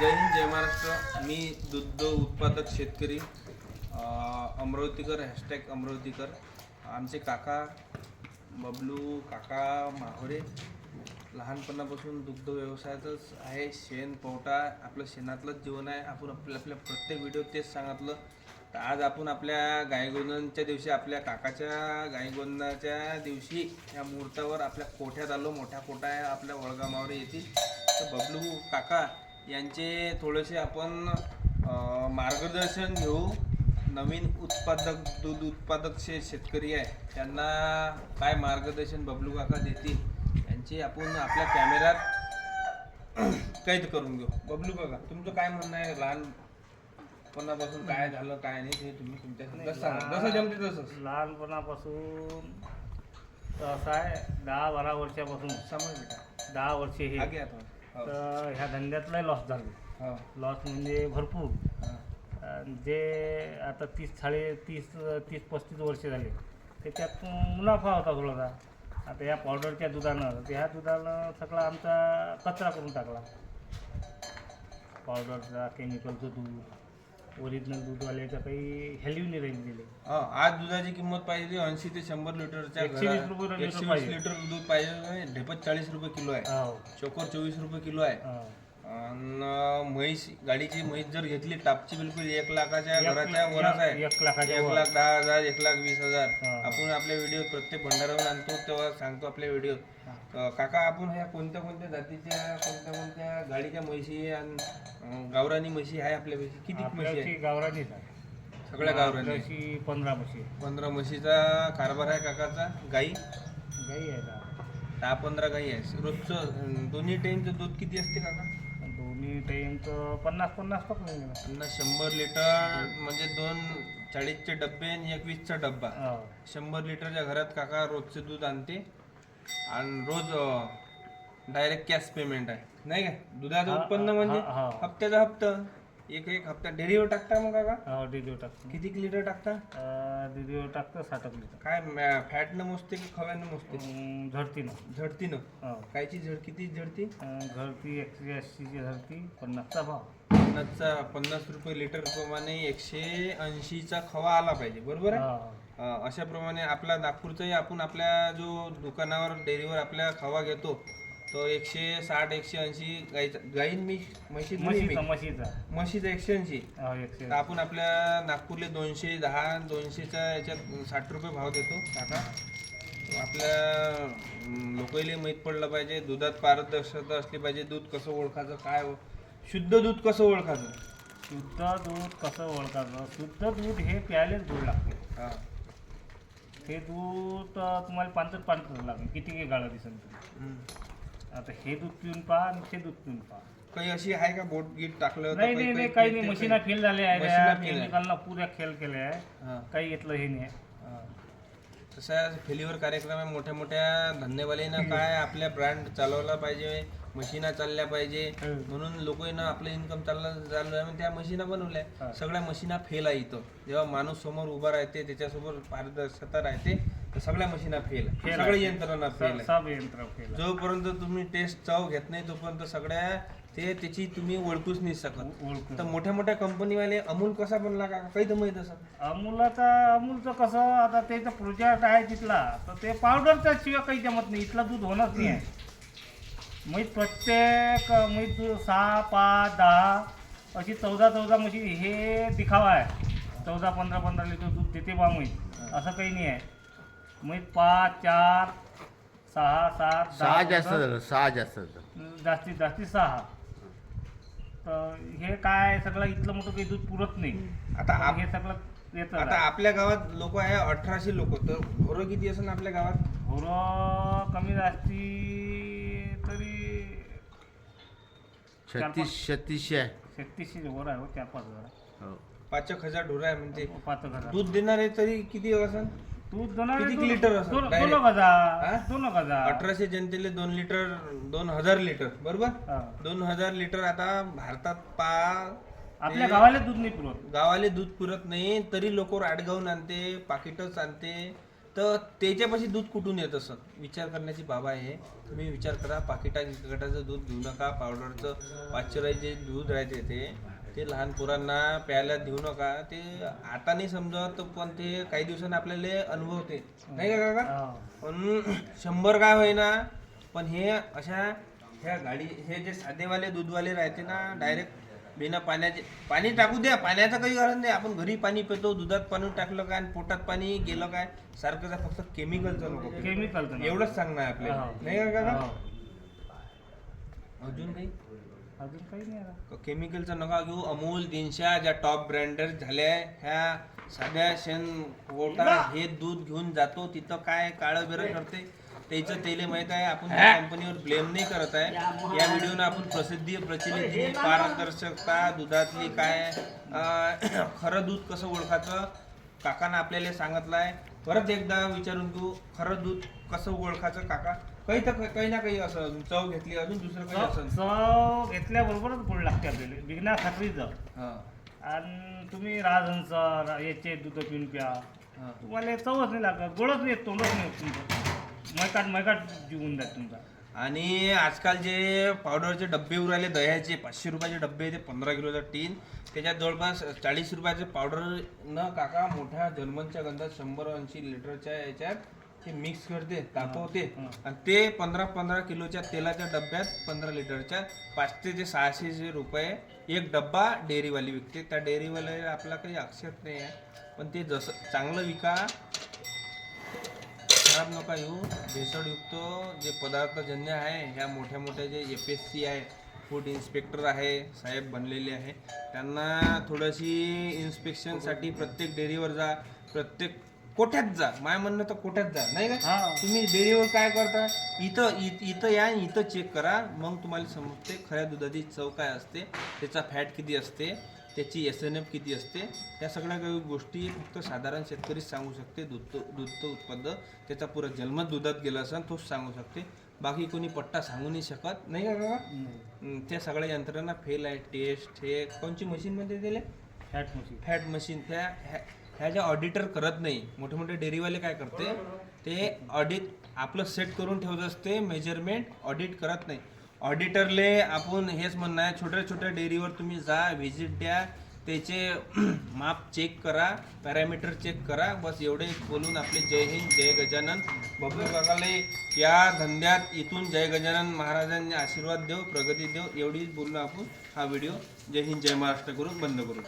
जय हिंद जय महाराष्ट्र. मी दुग्ध उत्पादक शेतकरी अमरावतीकर हॅशटॅग अमरावतीकर. आमचे काका बबलू काका माहोरे लहानपणापासून दुग्ध व्यवसायातच आहे. शेण पोवटा आपलं शेणातलंच जीवन आहे. आपण आपल्या आपल्या प्रत्येक व्हिडिओ तेच सांगितलं. तर आज आपण आपल्या गायगोंदांच्या दिवशी आपल्या काकाच्या गायगोंदाच्या दिवशी या मुहूर्तावर आपल्या कोठ्यात आलो. मोठ्या कोठा आहे आपल्या वडगामावर येतील तर बबलू काका यांचे थोडेसे आपण मार्गदर्शन घेऊ. नवीन उत्पादक दूध उत्पादक शे शेतकरी आहे त्यांना काय मार्गदर्शन बबलू काका देतील यांची आपण आपल्या कॅमेऱ्यात कैद करून घेऊ. बबलू काका तुमचं काय म्हणणं आहे? लहानपणापासून काय झालं काय नाही ते तुम्ही तुमच्या शब्दात सांगा. जसं जमते तसं लहानपणापासून असं आहे दहा बारा वर्षापासून. समज बेटा दहा वर्षे हे. हो तर ह्या धंद्यात लय लॉस झाले. हो. लॉस म्हणजे भरपूर. हा. जे आता तीस साडे तीस तीस पस्तीस वर्ष झाले त्याच्यात मुनाफा होता थोडासा. आता या पावडरच्या दुधानं तर ह्या दुधानं सगळा आमचा कचरा करून टाकला. पावडरचा केमिकलचं दूध ओरिजिनल दूधवाल्याचं काही व्हॅल्यू नाही राहिली दिले हा, आज दुधाची किंमत पाहिजे ऐंशी ते शंभर लिटरच्या एकशे वीस रुपये. लिटर एकशे वीस पाहिजे. लिटर दूध पाहिजे ढेपत चाळीस रुपये किलो आहे हो चोकर चोवीस रुपये किलो आहे हो. अन् म्हैस गाडीची म्हैस जर घेतली टापची बिलकुल एक लाखाच्या घराच्या वरच आहे. एक लाखाच्या एक वर. लाख दहा हजार एक लाख वीस हजार. हा. आपण आपल्या व्हिडिओ प्रत्येक भंडारावर आणतो तेव्हा सांगतो आपल्या व्हिडिओ. काका आपण ह्या कोणत्या कोणत्या जातीच्या कोणत्या कोणत्या गाडीच्या म्हशी आणि अं, गावरानी म्हशी आहे आपल्या म्हशी किती म्हशी आपल्याची आहे? गावरानीच आहे. सगळ्या गावरानी. आपल्याशी पंधरा म्हशी आहे. पंधरा म्हशीचा कारभार आहे काकाचा? गाई? गाई आहे का दहा पंधरा गाई आहे. रोजचं अं, दोन्ही टाईमचं दूध किती असते काका? दोन्ही टाईम तर पन्नास पन्नास पकडून गेला पन्नास शंभर लिटर म्हणजे दोन चाळीसचे डब्बे आणि एक वीसचा डब्बा. हो. शंभर लिटरच्या घरात काका रोजचे दूध आणते. आणि रोज डायरेक्ट कॅश पेमेंट आहे. नाही काय दुधाचं उत्पन्न म्हणजे हा, हा. हप्त्याचा हप्ता. एक एक हप्ता. डेअरीवर टाकता मग काका? हो डिलिव्हर टाकतो. किती लिटर टाकता? डिलिव्हर टाकतो साठ लिटर. काय फॅटनं मोजते की खव्यानं मोजते? झडतीनं. झडतीनं? हो. कायची झड किती झडती? घरती एकशे ऐंशीची झडती पन्नासचा भाव. पन्नासचा पन्नास रुपये लिटर प्रमाणे एकशे ऐंशीचा खवा आला पाहिजे बरोबर आहे? हो. अं, अशा प्रमाणे आपला नागपूरचाही आपण आपल्या जो दुकानावर डेअरीवर आपल्या खवा घेतो तो एकशे साठ एकशे ऐंशी गाईचा गाईन मी म्हशी दोन्ही म्हशीचा. म्हशीचा. म्हशीचा एकशे ऐंशी. हो एकशे तर आपण आपल्या नागपूरला दोनशे दहा दोनशेच्या याच्यात साठ रुपये भाव देतो. काका आपल्या लोकांना माहीत पडलं पाहिजे दुधात पारदर्शकता असली पाहिजे दूध कसं ओळखायचं काय ओ- शुद्ध दूध कसं ओळखायचं? शुद्ध दूध कसं ओळखायचं? शुद्ध दूध हे प्यायलाच गोड लागते. हा. हे दूध अं, तुम्हाला पांचट पांचट लागेल. किती गाळं दिसेल तुम्ही? हम्म. आता हे दूध पिऊन पहा आणि ते दूध पिऊन पहा. काही अशी आहे का बोट गीट टाकलं होतं नाही नाही नाही काही नाही. मशीना फेल झाले आहे मशीना त्या fail आहे. केमिकलना पुऱ्या खेळ केले आहे हा. काही घेतलं हे नाही. हा. तसं फेलीवर कार्यक्रम आहे. मोठ्या मोठ्या धंदेवाल्यानं काय आपल्या ब्रँड चालवला पाहिजे. मशीना चालल्या पाहिजे. म्हणून लोकांना आपलं इन्कम चाललं चालू आहे. म्हणून त्या मशीना बनवल्या. सगळ्या मशीना फेल आहे इथं. जेव्हा माणूस समोर उभा राहते त्याच्यासोबत पारदर्शकता राहते तर सगळ्या मशीना फेल सगळ्या. यंत्रणा फेल. जोपर्यंत तुम्ही टेस्ट चव घेत नाही तोपर्यंत सगळ्या ते त्याची तुम्ही ओळखूच नाही शकत. तर मोठ्या मोठ्या कंपनीवाले अमूल कसा बनला का? काही तर माहीत असं अमूलाचा अमूलचं कसं आता त्याचं प्रोजेक्ट आहे तिथला. तर ते पावडरच्या शिवाय काही जमत नाही. इथला दूध होणंच नाही. आहे म्हैस प्रत्येक दूध सहा पाच दहा अशी चौदा चौदा म्हशी हे दिखावा आहे. चौदा पंधरा पंधरा लिटर दूध देते बा म्हैस असं काही नाही आहे. म्हैस पाच चार सहा सात सहा जास्त झालं सहा जास्त झालं. जास्तीत जास्तीत सहा. तर हे काय सगळं इथलं मोठं काही दूध पुरत नाही. आता हे सगळं येतं आता आपल्या गावात लोक आहे अठराशे लोक. तर ढोरं किती असेल आपल्या गावात? गुरं कमी जास्ती छत्तीस छत्तीसशे आहे. छत्तीसशे वर आहे हो चार पाच हजार हो. पाच एक हजार ढोरं आहे म्हणते. पाच एक हजार. दूध देणारे तरी किती असेल दूध देणारे किती दोन- लिटर असं दोन हजार. हा? दोन हजार. अठराशे जनतेले दोन लिटर दोन हजार लिटर. बरोबर? हा. दोन हजार लिटर आता भारतात पा आपल्या गावाला दूध नाही पुरत गावाले दूध पुरत नाही तरी लोक राडगावून आणते पाकिटच आणते. तर त्याच्यापाशी दूध कुठून येत असत विचार करण्याची बाब आहे. तुम्ही विचार करा पाकिटा गटाचं दूध घेऊ नका पावडरचं पाचशे जे दूध राहते ते. ते लहान पोरांना प्यायला देऊ नका. ते आता नाही समजत पण ते काही दिवसांनी आपल्याला अनुभवते. नाही का काका. पण शंभर काय होईना पण हे अशा ह्या गाडी हे जे साधेवाले दूधवाले राहते ना डायरेक्ट बिना पाण्याचे पाणी टाकू द्या पाण्याचं काही गरज नाही. आपण घरी पाणी पितो दुधात पाणी टाकलं काय आणि पोटात पाणी गेलं काय? सारखं फक्त केमिकलचं नको. केमिकल एवढंच सांगणं आहे आपल्याला. हा. नाही का काका? हा. अजून काही? अजून काही नाही आता. केमिकलचं नका घेऊ. अमूल दिनशा ज्या टॉप ब्रँडर झाल्या ह्या साध्या शेण कोटा हे दूध घेऊन जातो. तिथं काय काळं बेरं करते? त्याचं तेले माहीत आहे? आपण त्या कंपनीवर ब्लेम नाही करत आहे. या व्हिडिओनं आपण प्रसिद्धी प्रचलित पारदर्शकता दुधातली काय खरं दूध कसं ओळखायचं काकानं आपल्याला सांगितलं आहे. परत एकदा विचारून तू खरं दूध कसं ओळखायचं काका? काही तर काही ना काही असं चव घेतली अजून दुसरं काही असं चव घेतल्याबरोबरच गोड लागते आपल्याला. बिगना खात्रीचं हा. आणि तुम्ही राजहंस याचे दूध पिऊन प्या. तुम्हाला चवच नाही लागत गोडच नाही तोंडच नाही तुमचं. मैकाट मैकाट जीवन जात तुमचा. आणि आजकाल जे पावडरचे डब्बे उराले दह्याचे पाचशे रुपयाचे डब्बे ते पंधरा किलोचा टीन त्याच्यात जवळपास चाळीस रुपयाचे पावडर न काका मोठ्या जर्मनच्या गंधात शंभर ऐंशी लिटरच्या याच्यात ते मिक्स करते तापवते. आणि ते पंधरा पंधरा किलोच्या तेलाच्या डब्यात पंधरा लिटरच्या पाचशे ते सहाशे रुपये एक डब्बा डेअरीवाली विकते. त्या डेअरीवाल्याला आपला काही आक्षेप नाही आहे. पण ते जसं चांगलं विका खराब नका येऊ. भेसळयुक्त जे पदार्थजन्य आहे ह्या मोठ्या मोठ्या जे एफ एस सी आहे फूड इन्स्पेक्टर आहे साहेब बनलेले आहे त्यांना थोडीशी इन्स्पेक्शनसाठी प्रत्येक डेअरीवर जा प्रत्येक कोठ्यात जा. माय म्हणणं तर कोठ्यात जा नाही का? तुम्ही डेअरीवर काय करता? इथं इथं या इथं चेक करा. मग तुम्हाला समजते खऱ्या दुधाची चव काय असते त्याचा फॅट किती असते त्याची एस एन एफ किती असते? त्या सगळ्या काही गोष्टी फक्त साधारण शेतकरीच सांगू शकते. दूध दूधचं उत्पादन त्याचा पुरा जन्मच दुधात गेला असेल तोच सांगू शकते. बाकी कोणी पट्टा सांगू नाही शकत. नाही का त्या सगळ्या यंत्रणा फेल आहे टेस्ट हे कोणची मशीनमध्ये दिले फॅट मशीन फॅट मशीन त्या ह्या ह्या ज्या ऑडिटर करत नाही मोठे मोठे डेअरीवाले काय करते? ते ऑडिट आपलं सेट करून ठेवत असते मेजरमेंट ऑडिट करत नाही. ऑडिटरले आपण हेच म्हणणं आहे छोट्या छोट्या डेअरीवर तुम्ही जा व्हिजिट द्या. त्याचे माप चेक करा पॅरामीटर चेक करा. बस एवढे बोलून आपले जय हिंद जय गजानन. बबलू काकाले या धंद्यात इथून जय गजानन महाराजांनी आशीर्वाद देव प्रगती देव एवढीच बोलणं आपण. हा व्हिडिओ जय हिंद जय महाराष्ट्र करून बंद करू.